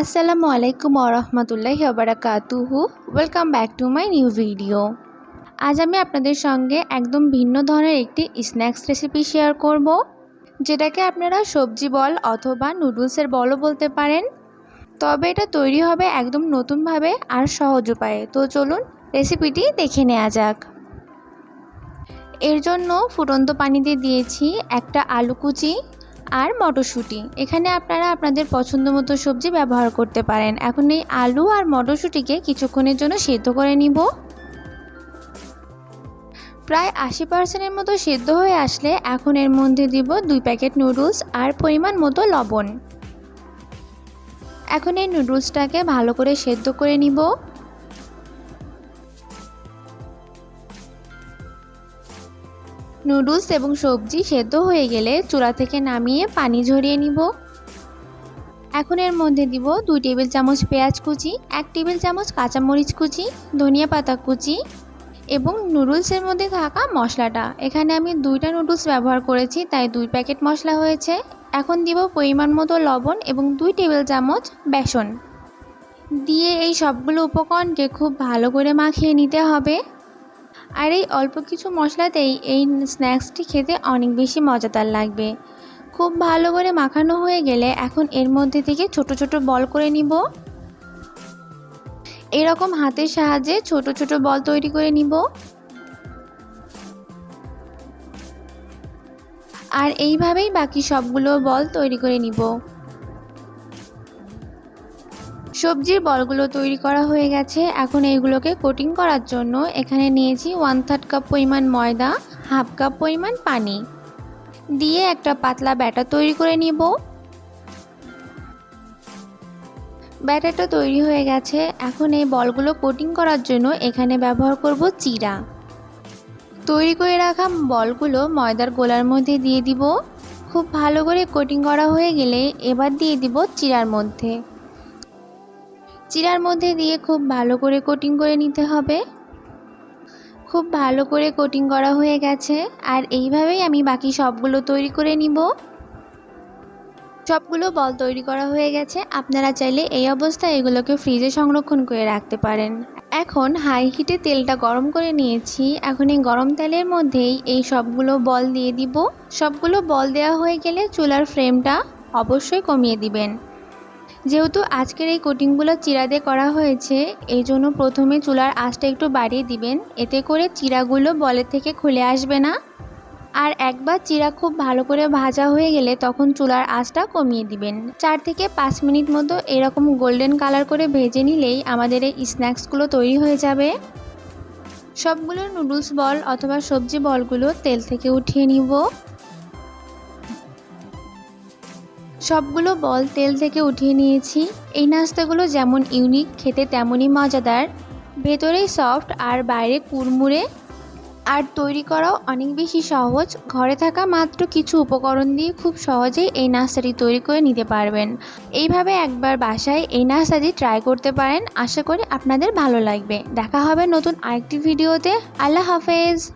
আসসালামু আলাইকুম ওরহমতুল্লাহি ওবারাকাতুহু welcome back to my new video আজ আমি আপনাদের সঙ্গে একদম ভিন্ন ধরনের একটি স্ন্যাক্স রেসিপি শেয়ার করব, যেটাকে আপনারা সবজি বল অথবা নুডলসের বলও বলতে পারেন। তবে এটা তৈরি হবে একদম নতুনভাবে আর সহজ উপায়ে। তো চলুন রেসিপিটি দেখে নেওয়া যাক। এর জন্য ফুটন্ত পানিতে দিয়েছি একটা আলু কুচি আর মটরশুঁটি। এখানে আপনারা আপনাদের পছন্দ মতো সবজি ব্যবহার করতে পারেন। এখন এই আলু আর মটরশুঁটিকে কিছুক্ষণের জন্য সেদ্ধ করে নিব। প্রায় আশি পার্সেন্টের মতো সেদ্ধ হয়ে আসলে এখন এর মধ্যে দিব দুই প্যাকেট নুডলস আর পরিমাণ মতো লবণ। এখন এই নুডলসটাকে ভালো করে সেদ্ধ করে নিব। নুডলস এবং সবজি সেদ্ধ হয়ে গেলে চুলা থেকে নামিয়ে পানি ঝরিয়ে নিব। এখন এর মধ্যে দিব দুই টেবিল চামচ পেঁয়াজ কুচি, এক টেবিল চামচ কাঁচামরিচ কুচি, ধনিয়া পাতা কুচি এবং নুডলসের মধ্যে থাকা মশলাটা। এখানে আমি দুইটা নুডলস ব্যবহার করেছি, তাই দুই প্যাকেট মশলা হয়েছে। এখন দিব পরিমাণ মতো লবণ এবং দুই টেবিল চামচ বেসন। দিয়ে এই সবগুলো উপকরণকে খুব ভালো করে মাখিয়ে নিতে হবে। আর এই অল্প কিছু মশলাতেই এই স্ন্যাক্সটি খেতে অনেক বেশি মজাদার লাগবে। খুব ভালো করে মাখানো হয়ে গেলে এখন এর মধ্যে থেকে ছোট ছোট বল করে নিব। এরকম হাতের সাহায্যে ছোট ছোট বল তৈরি করে নিব। আর এইভাবেই বাকি সবগুলো বল তৈরি করে নিব। সবজির বলগুলো তৈরি করা হয়ে গেছে। এখন এইগুলোকে কোটিং করার জন্য এখানে নিয়েছি ওয়ান থার্ড কাপ পরিমাণ ময়দা হাফ কাপ পরিমাণ পানি। দিয়ে একটা পাতলা ব্যাটার তৈরি করে নিব। ব্যাটারটা তৈরি হয়ে গেছে। এখন এই বলগুলো কোটিং করার জন্য এখানে ব্যবহার করব চিরা। তৈরি করে রাখা বলগুলো ময়দার গোলার মধ্যে দিয়ে দিব। খুব ভালো করে কোটিং করা হয়ে গেলে এবার দিয়ে দিব চিরার মধ্যে। চিরার মধ্যে দিয়ে খুব ভালো করে কোটিং করে নিতে হবে। খুব ভালো করে কোটিং করা হয়ে গেছে, আর এইভাবেই আমি বাকি সবগুলো তৈরি করে নিব। সবগুলো বল তৈরি করা হয়ে গেছে, আপনারা চাইলে এই অবস্থায় এগুলোকে ফ্রিজে সংরক্ষণ করে রাখতে পারেন। এখন হাই হিটে তেলটা গরম করে নিয়েছি, এখন এই গরম তেলের মধ্যেই এই সবগুলো বল দিয়ে দিব। সবগুলো বল দেওয়া হয়ে গেলে চুলার ফ্রেমটা অবশ্যই কমিয়ে দিবেন। যেহেতু আজকের এই কোটিংগুলো চিরা দিয়ে করা হয়েছে এই জন্য প্রথমে চুলার আঁচটা একটু বাড়িয়ে দিবেন। এতে করে চিরাগুলো বলের থেকে খুলে আসবে না। আর একবার চিরা খুব ভালো করে ভাজা হয়ে গেলে তখন চুলার আঁচটা কমিয়ে দিবেন। চার থেকে পাঁচ মিনিট মতো এরকম গোল্ডেন কালার করে ভেজে নিলেই আমাদের এই স্ন্যাক্সগুলো তৈরি হয়ে যাবে। সবগুলো নুডলস বল অথবা সবজি বলগুলো তেল থেকে উঠিয়ে নিব। সবগুলো বল তেল থেকে উঠিয়ে নিয়েছি। এই নাস্তাগুলো যেমন ইউনিক খেতে তেমনই মজাদার। ভেতরেই সফট আর বাইরে কুড়মুড়ে। আর তৈরি করাও অনেক বেশি সহজ। ঘরে থাকা মাত্র কিছু উপকরণ দিয়ে খুব সহজেই এই নাস্তাটি তৈরি করে নিতে পারবেন। এইভাবে একবার বাসায় এই নাস্তাটি ট্রাই করতে পারেন। আশা করি আপনাদের ভালো লাগবে। দেখা হবে নতুন আরেকটি ভিডিওতে আল্লাহ হাফেজ।